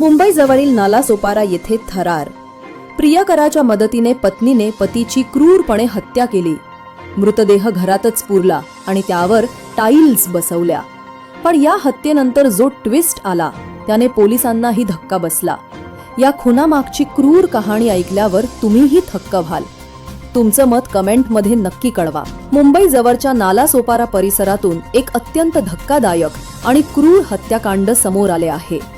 मुंबई जवळील नालासोपारा येथे थरार. प्रियकराच्या मदतीने पत्नीने पतीची क्रूरपणे हत्या केली. मृतदेह घरातच पुरला आणि त्यावर टाईल्स बसवल्या. पण या हत्येनंतर जो ट्विस्ट आला त्याने पोलिसांनाही धक्का बसला. या खुनामागची क्रूर कहाणी ऐकल्यावर तुम्हीही थक्क व्हाल. तुमचं मत कमेंटमध्ये नक्की कळवा. मुंबई जवळच्या नालासोपारा परिसरातून एक अत्यंत धक्कादायक आणि क्रूर हत्याकांड समोर आले आहे.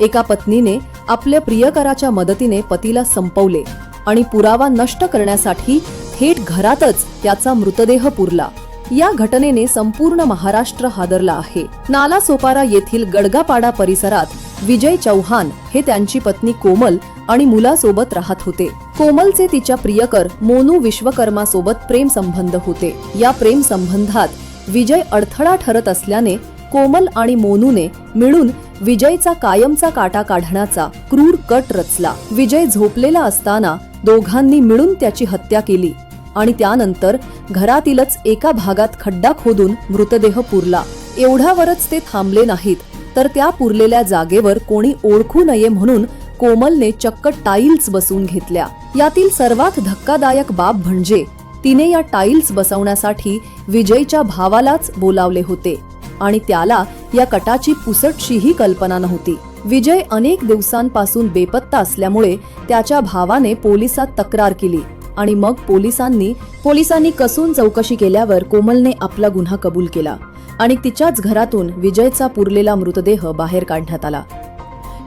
एका पत्नीने आपल्या प्रियकराच्या मदतीने पतीला संपवले आणि पुरावा नष्ट करण्यासाठी थेट घरातच त्याचा मृतदेह पुरला. या घटनेने संपूर्ण महाराष्ट्र हादरला आहे. नालासोपारा येथील गडगापाडा परिसरात विजय चौहान हे त्यांची पत्नी कोमल आणि मुलासोबत राहत होते. कोमलचे तिच्या प्रियकर मोनू विश्वकर्मा सोबत प्रेम संबंध होते. या प्रेम संबंधात विजय अडथळा ठरत असल्याने कोमल आणि मोनूने मिळून विजयचा कायमचा काटा काढण्याचा क्रूर कट रचला. विजय झोपलेला असताना दोघांनी मिळून त्याची हत्या केली आणि त्यानंतर घरातीलच एका भागात खड्डा खोदून मृतदेह पुरला. एवढ्यावरच ते थांबले नाहीत तर त्या पुरलेल्या जागेवर कोणी ओळखू नये म्हणून कोमलने चक्क टाईल्स बसवून घेतल्या. यातील सर्वात धक्कादायक बाब म्हणजे तिने या टाईल्स बसवण्यासाठी विजयच्या भावालाच बोलावले होते आणि त्याला या कटाची पुसटशीही कल्पना नव्हती. विजय अनेक दिवसांपासून बेपत्ता असल्यामुळे त्याच्या भावाने पोलिसात तक्रार केली आणि मग पोलिसांनी पोलिसांनी कसून चौकशी केल्यावर कोमलने आपला गुन्हा कबूल केला आणि तिच्याच घरातून विजयचा पुरलेला मृतदेह बाहेर काढण्यात आला.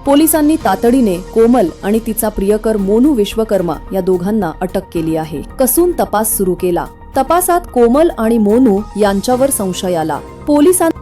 पोलिसांनी तातडीने कोमल आणि तिचा प्रियकर मोनू विश्वकर्मा या दोघांना अटक केली आहे. कसून तपास सुरू केला. तपासात कोमल आणि मोनू यांच्यावर संशय आला. पोलिसांनी